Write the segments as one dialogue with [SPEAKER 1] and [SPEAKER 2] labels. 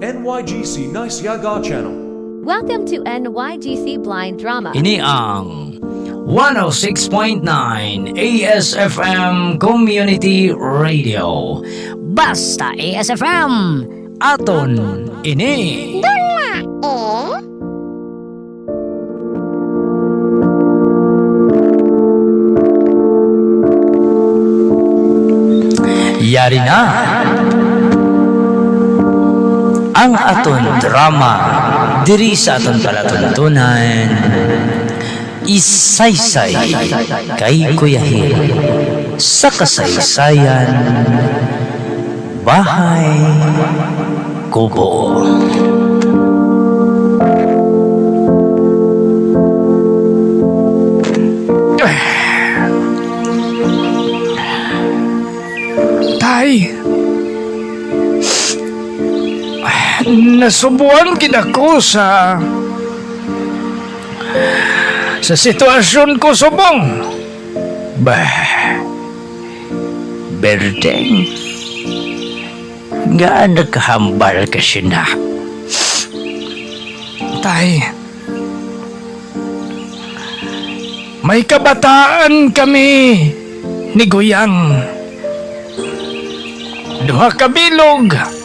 [SPEAKER 1] NYGC Nice Yaga Channel.
[SPEAKER 2] Welcome to NYGC Blind Drama.
[SPEAKER 3] Ini ang 106.9 ASFM Community Radio. Basta ASFM. Aton ini. Yari na ang aton drama diri sa aton palatuntunan isaysay kay Kuya Hil sa kasaysayan bahay kubo
[SPEAKER 4] Nasubuan gid ako sa sa sitwasyon ko subong.
[SPEAKER 3] Bah, Berdeng, nga nagkahambal ka na.
[SPEAKER 4] Tay. May kabataan kami ni Guyang. Duha kabilog.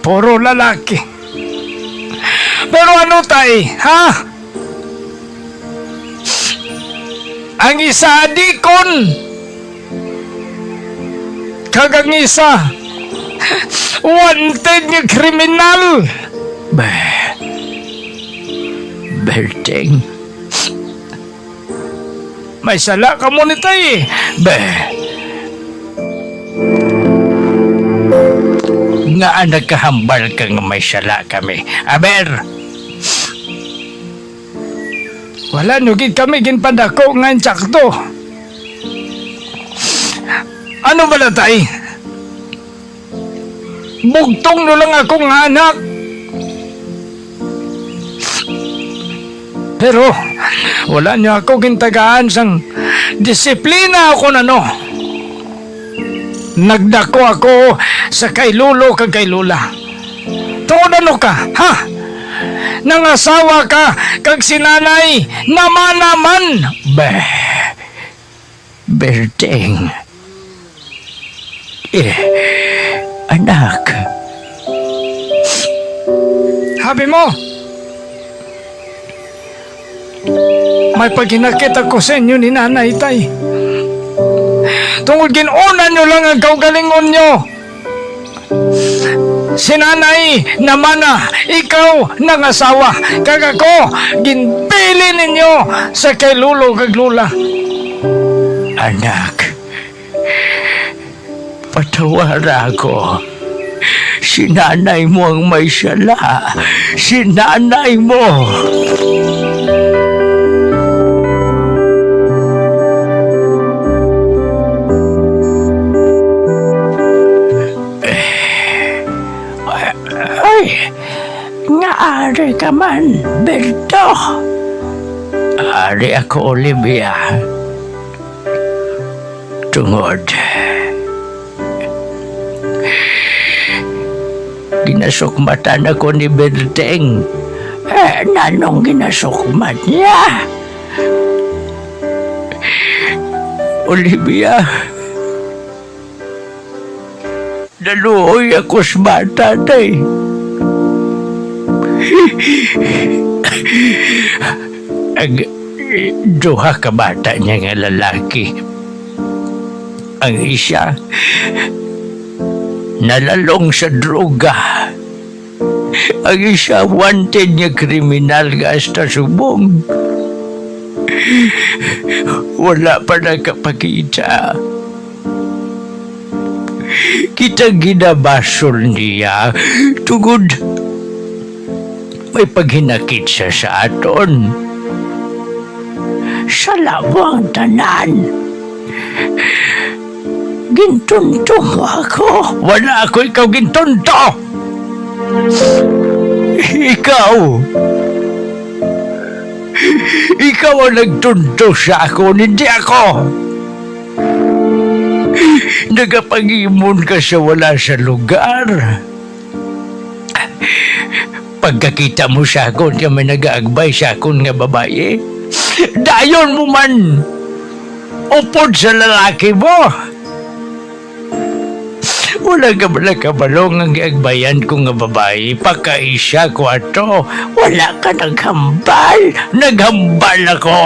[SPEAKER 4] Puro lalaki. Pero ano tay, ha? Ang isa adikon. Kagang isa. Wanted nga kriminal.
[SPEAKER 3] Bah, Berdeng,
[SPEAKER 4] May sala ka mo ni tay.
[SPEAKER 3] bah. Nga nagkahambal ka nga may sala kami. Aber,
[SPEAKER 4] Wala nyo gid kami ginpadako nga insakto. Ano ba tay? Bugtong no lang akong anak. Pero wala niyo ako gintagaan sang disiplina ako na no. Nagdako ako sa kay lulo kag kay lula. Tuod ano ka, ha? Nangasawa ka kag sinanay naman naman.
[SPEAKER 3] bah. Berdeng. Eh, anak.
[SPEAKER 4] Habi mo. May paghinakit ako sa inyo ni nanay tay. Tungod ginuna nyo lang ang kaugalingon nyo. Si nanay naman na ikaw nangasawa. Kag ako, ginpili ninyo sa kay lulo kag lula.
[SPEAKER 3] Anak, patawara ko. Si nanay mo ang may sala. Si nanay mo. Ari ka man, Berto. Ari ako, Olivia tungod. Ginasukmatan ako ni Berteng. Eh, nanong ginasukmat niya? Olivia, naluoy ako sa bata day. Ang duha ka bata niya nga lalaki ang isa nalalong sa droga. Ang isa wanted niya kriminal nga hasta subong. Wala pa nakapakita. Kita ginabasol niya tugod may paghinakit siya sa aton. Sa lawang tanan. Gintunto mo ako. Wala ako ikaw gintunto. Ikaw. Ikaw ang nagtunto sa ako, hindi ako. Nagapangimon ka sa wala sa lugar. Pagkakita mo siya kon nga may nag-aagbay siya kon nga babae, dayon mo man upod sa lalaki mo. Wala ka ba nakabalong ang agbayan ko nga babae, pagkaisya kwarto, wala ka naghambal, naghambal ako.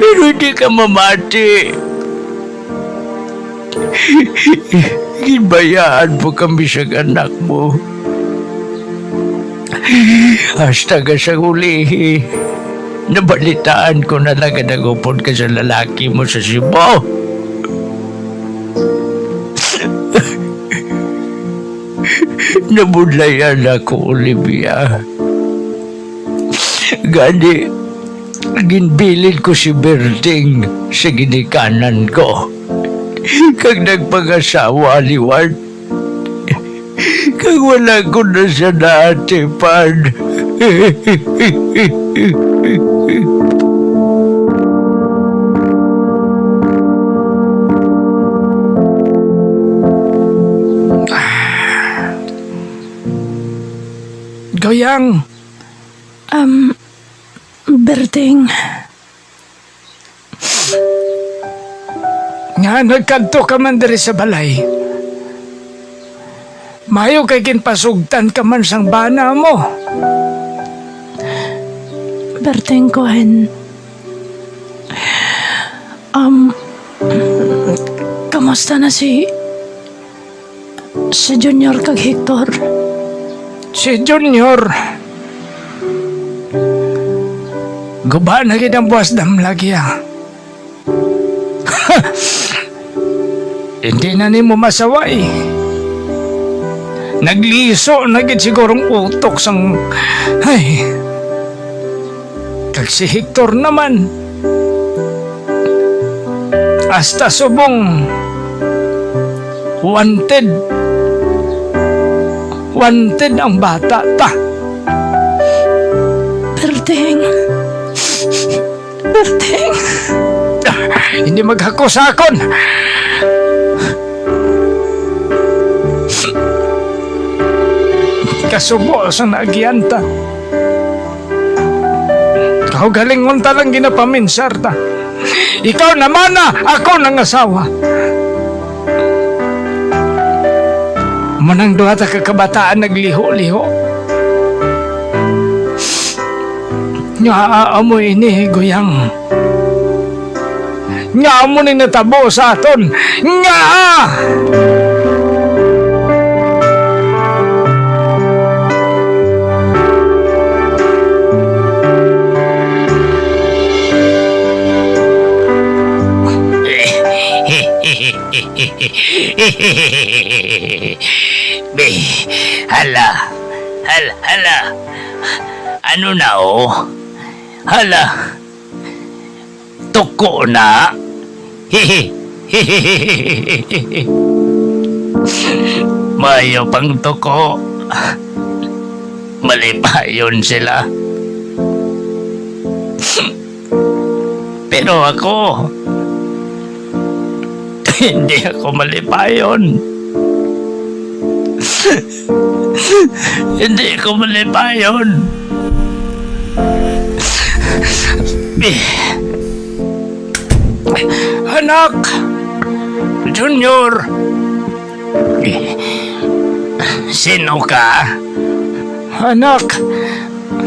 [SPEAKER 3] Pero hindi ka mamati. Ginbayaan po kami sa anak mo. Hasta ka sa huli. Nabalitaan ko na lang na nagupod ka sa lalaki mo sa Cebu. Nabudlayan ako, Olivia. Gani, ginbilin ko si Berting sa ginikanan ko. Kag nagpag-asawa ni. Kag wala ko na siya naatipan.
[SPEAKER 4] Goyang,
[SPEAKER 5] Um, Berting,
[SPEAKER 4] nga nagkanto ka man diri sa balay. Mayo kay kinpasugtan ka man sang bana mo.
[SPEAKER 5] Berting Cohen. Um, kamusta na si... si Junior kag Hector?
[SPEAKER 4] Si Junior. Guba na gid ang buwas dam lagi ah. Hindi na ni mo masaway. Nagliso na gid sigurong utok sang... Ay... Kag si Hector naman. Hasta subong. Wanted. Wanted ang bata ta.
[SPEAKER 5] Berting. Berting.
[SPEAKER 4] Hindi maghako sa akon. Kasubo sa naagiyanta. Kau galingon talang ginapaminsar ta. Ikaw naman na, ako nang asawa. Manang duha ta kakabataan nagliho-liho. Nga mo ini, guyang. Nga mo ni natabo sa aton. Nga!
[SPEAKER 3] Be, hala, hala, hala. Ano na oh? Hala. Tuko na. Mayo pang tuko. Mali pa yun sila. Pero ako, hindi ako malipayon. hindi ako malipayon. Eh,
[SPEAKER 4] Anak! Junior!
[SPEAKER 3] Sino ka?
[SPEAKER 4] Anak!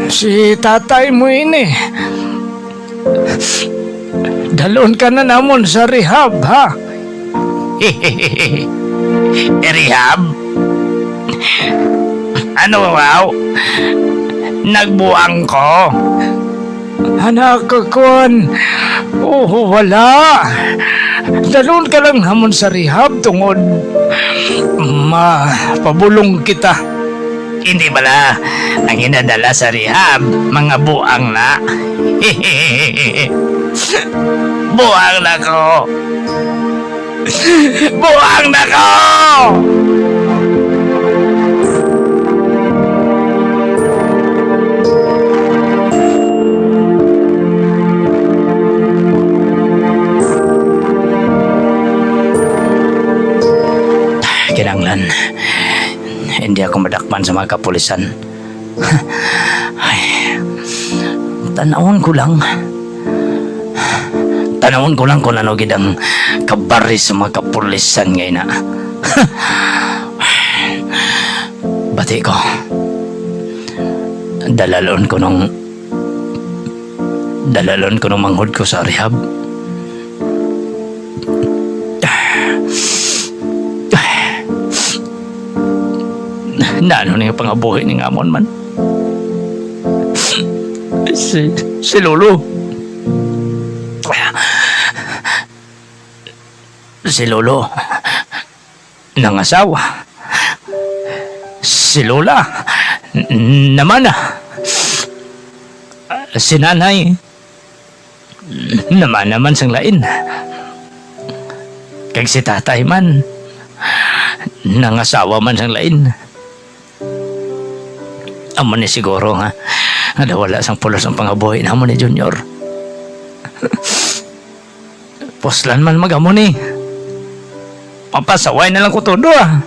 [SPEAKER 4] Si tatay mo ini. Dalon ka na namon sa rehab, ha?
[SPEAKER 3] Rehab? Ano wow? Nagbuang ko.
[SPEAKER 4] Anak, kuan. Oh, wala. Dalon ka lang hamon sa rehab tungod ma pabulong kita.
[SPEAKER 3] Hindi bala ang inadala sa rehab, mga buang na. buang na ko. buang na ko! Kinanglan. hindi ako madakpan sa mga kapulisan. Ay, tanawon ko lang. Tanawon ko lang kung ano gid ang kabari sa mga kapulisan ngayon na. Bati ko. Dalalon ko nung dalalon ko nung manghod ko sa rehab. na ano niya pangabuhi ni Amon man. Si, si Lolo. Si Lolo. Nangasawa. Si Lola. Naman. Si Nanay. Naman naman sang lain. Kag si tatay man. Nangasawa man sang lain. Amo ni siguro nga. Nga wala sang pulos ang pangabuhi na ni Junior. Poslan man magamo ni. Papasaway na lang ko todo ah.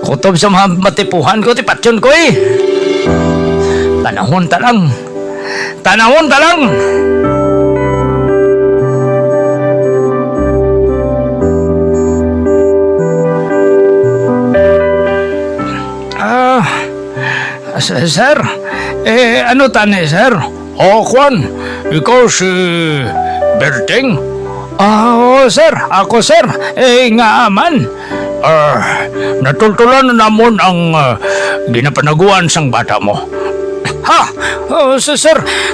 [SPEAKER 3] Kutob sa mga matipuhan ko, tipatyon ko eh. Tanahon ta lang. Tanahon ta lang. Ah, sir, eh, ano tani, sir? Oh, Juan, ikaw si Berting? Ah, oh, sir, ako, sir. Eh, nga aman. Ah, natultulan na namon ang uh, ginapanaguan sang bata mo. Ha? Oh, sir,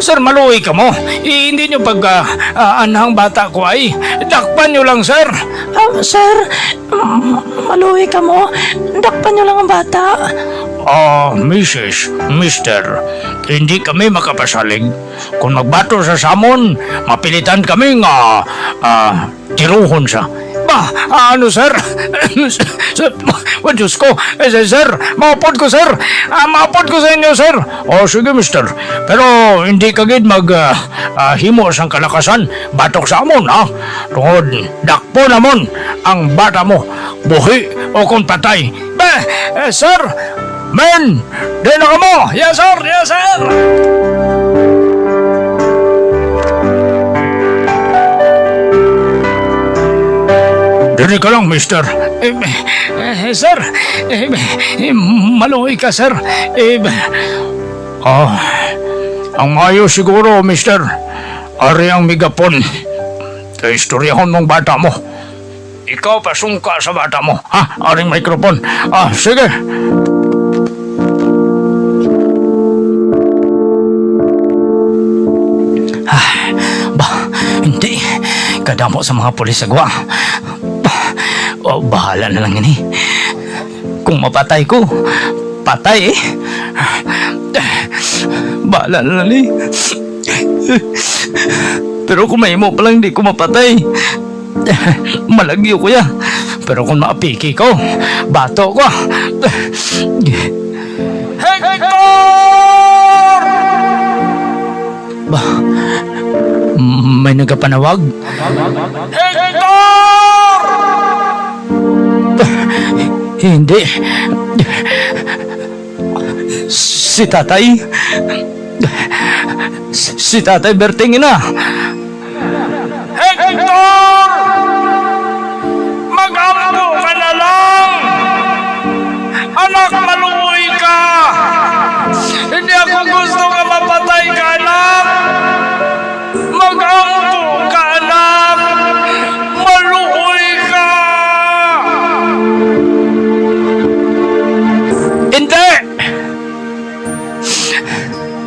[SPEAKER 3] sir, maluwi ka mo. Eh, hindi nyo pag ah, ah, anhang bata ko ay. Dakpan nyo lang, sir.
[SPEAKER 5] Ah, sir, mm, maluwi ka mo. Dakpan niyo lang ang bata.
[SPEAKER 3] Ah, Mrs., Mister, hindi kami makapasalig. Kung magbato sa samon, mapilitan kami nga ah, tiruhon siya. Ba, ano sir? sir, oh, Diyos ko, eh, sir, maupod ko sir, ah, maupod ko sa inyo sir. O sige mister, pero hindi kagid mag ah, ah, himo sang kalakasan, batok sa amon ha. Tungod, dakpo namon ang bata mo, buhi o kung patay. Ba, eh, sir, men, di na ka mo, yes sir, yes sir. Dili ka lang, mister. Eh, eh, sir, eh, eh, maluwi ka, sir. Eh, ah, ang mayo siguro, mister. Ari ang migapon. Kaistoryahon mong bata mo. Ikaw pasungka sa bata mo, ha? Aring microphone. Ah, sige. Ah, ba, hindi. Kadamo sa mga pulis agwa. Oh, bahala na lang yan eh. Kung mapatay ko, patay eh. Bahala na lang eh. Pero kung may mo palang di ko mapatay, malagyo ko ya. Pero kung maapiki ko, bato ko. Hector! Ba, may nagapanawag? Hector! Hindi. Si tatay. Si tatay Berting na. Hector! Mag-ampo ka na lang! Anak, maluwi ka! Hindi ako gusto nga mapatay ka, anak!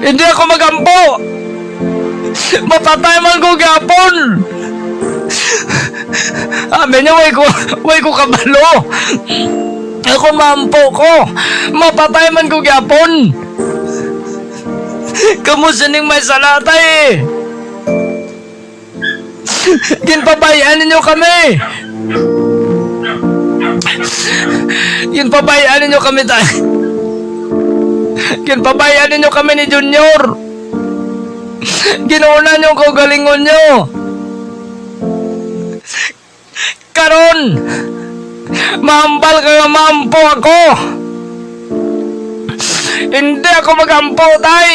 [SPEAKER 3] Hindi ako magampo! Mapatay man ko gapon! Amin niya, way ko, way ko kabalo! Ako mampo ko! Mapatay man ko gapon! Kamusta ning may salatay eh? Ginpabayaan ninyo kami! Ginpabayaan ninyo kami tayo! Ginpabayaan ninyo kami ni Junior! Ginuuna niyo ko galingon niyo! Karon!
[SPEAKER 4] Mahambal ka nga maampo ako. Hindi ako magampo, tay.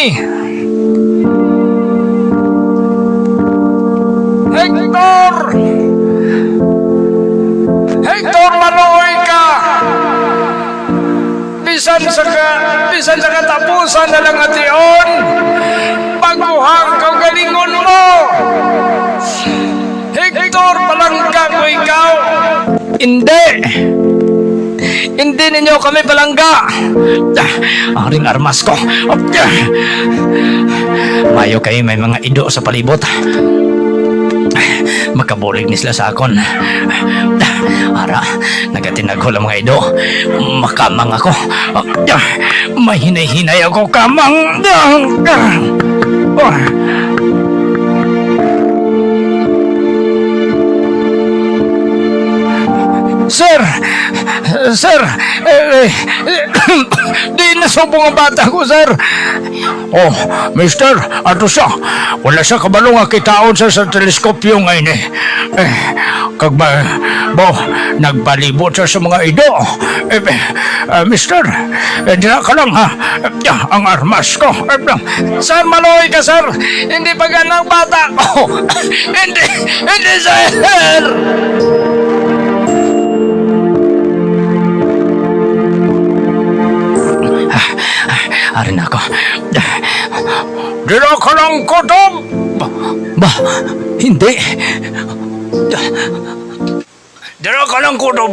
[SPEAKER 4] Hector! Hector, maluoy ka! Bisan sa ka, bisan sa katapusan na lang ation, baguhang kaugalingon mo! Hector, palangga ko ikaw! Hindi! Hindi ninyo kami palangga! Aring armas ko! Mayo kayo may mga ido sa palibot. Makabulig ni sila sa akon. Ara, nagatinagho lang mga ido. Makamang ako. May hinay-hinay ako kamang. Sir! Sir! Eh, eh, di nasubong ang bata ko, sir! Oh, mister, ato siya. Wala siya kabalo nga kitaon sa teleskopyo ngayon eh. eh kag bo, nagbalibot siya sa mga ido. Eh, eh, ah, mister, eh, di na ka lang ha. Eh, ah, ang armas ko. Eh, ah, sir, maloy ka, sir. Hindi pa ganang bata ko. hindi, hindi, sir! Arin ako. Dila ka ng kutob! Ba, ba hindi. Dila ka ng kutob.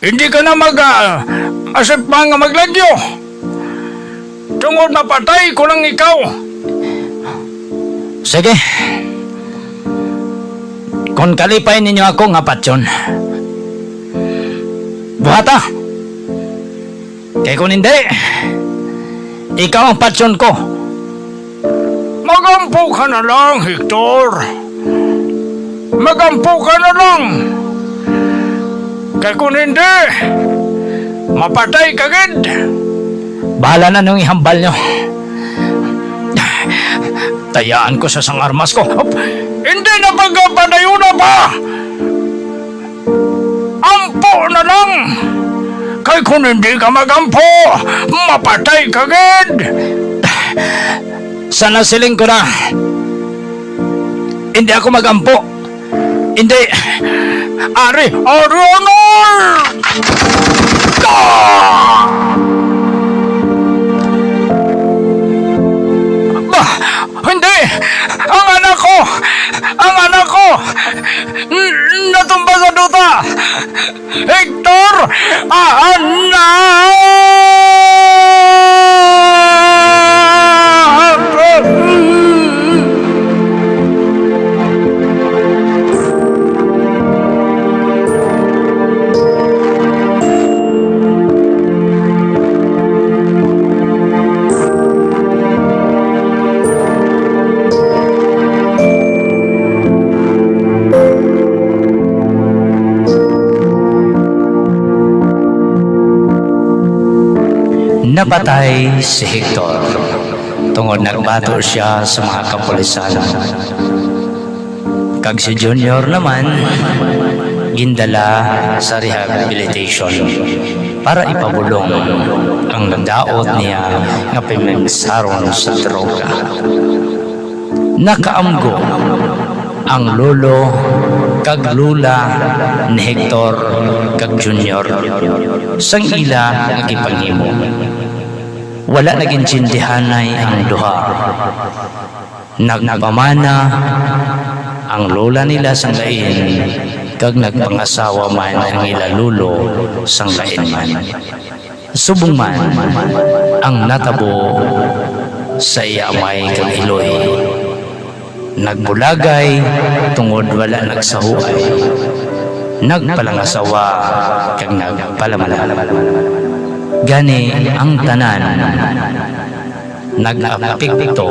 [SPEAKER 4] Hindi ka na mag... Uh, asip pa nga maglagyo. Tungod mapatay ko lang ikaw. Sige. Kung kalipay ninyo ako nga patsyon. Buhata. Kaya kung hindi, ikaw ang patsyon ko. Magampo ka na lang, Hector. Magampo ka na lang. Kaya kung hindi, mapatay ka gid. Bahala na nung ihambal nyo. Tayaan ko sa sang armas ko. Hop, hindi na pagkapadayuna pa! Ampo na lang! Kay kung hindi ka magampo, mapatay ka gid! Sana siling ko na. Hindi ako magampo. Hindi. Ari, Honor! Ah! Ba, hindi! Ang anak ko! Ang anak ko! Natumba sa duta! Hector! Ah,
[SPEAKER 3] Napatay si Hector tungod nagbato siya sa mga kapulisan. Kag si Junior naman, gindala sa rehabilitation para ipabulong ang nagdaot niya nga pimensaron sa droga. Nakaamgo ang lolo kag lula ni Hector kag Junior sang ila nga gipanghimo. Wala naging tsindihanay ang duha. Nagpamana ang lola nila sang lain kag nagpangasawa man ang ila lulo sang lain man. Subong man ang natabo sa iyamay kag Iloy. Nagbulagay tungod wala nagsahuay. Nagpalangasawa kag nagpalamala. Gani ang tanan nag-apekto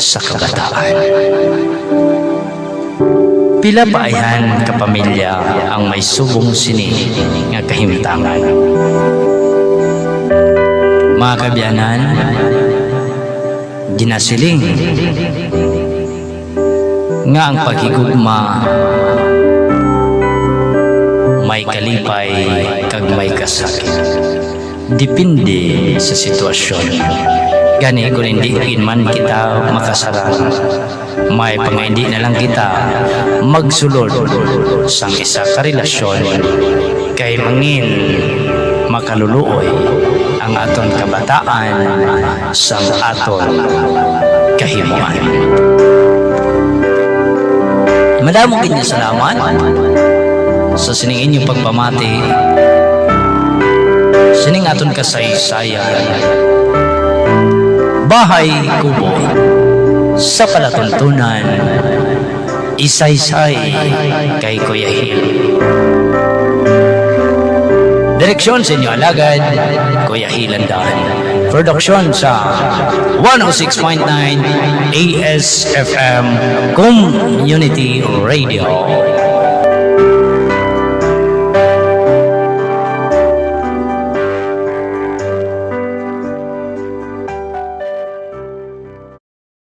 [SPEAKER 3] sa kabataan. Pila paayhan kapamilya ang may subong sini nga kahimtangan. Mga kabyanan, ginasiling nga ang paghigugma may kalipay kag may kasakit. Depende sa sitwasyon. Gani kung hindi man kita makasarang, may pangindi na lang kita magsulod sang isa ka relasyon kay mangin makaluluoy ang aton kabataan sang aton kahimuan. Madamo kanya salamat sa sining inyong pagpamati sining aton kasaysayan bahay kubo sa palatuntunan isaysay kay Kuya Hil Direksyon sa inyo alagad Kuya Hilandan Production sa 106.9 ASFM Community Radio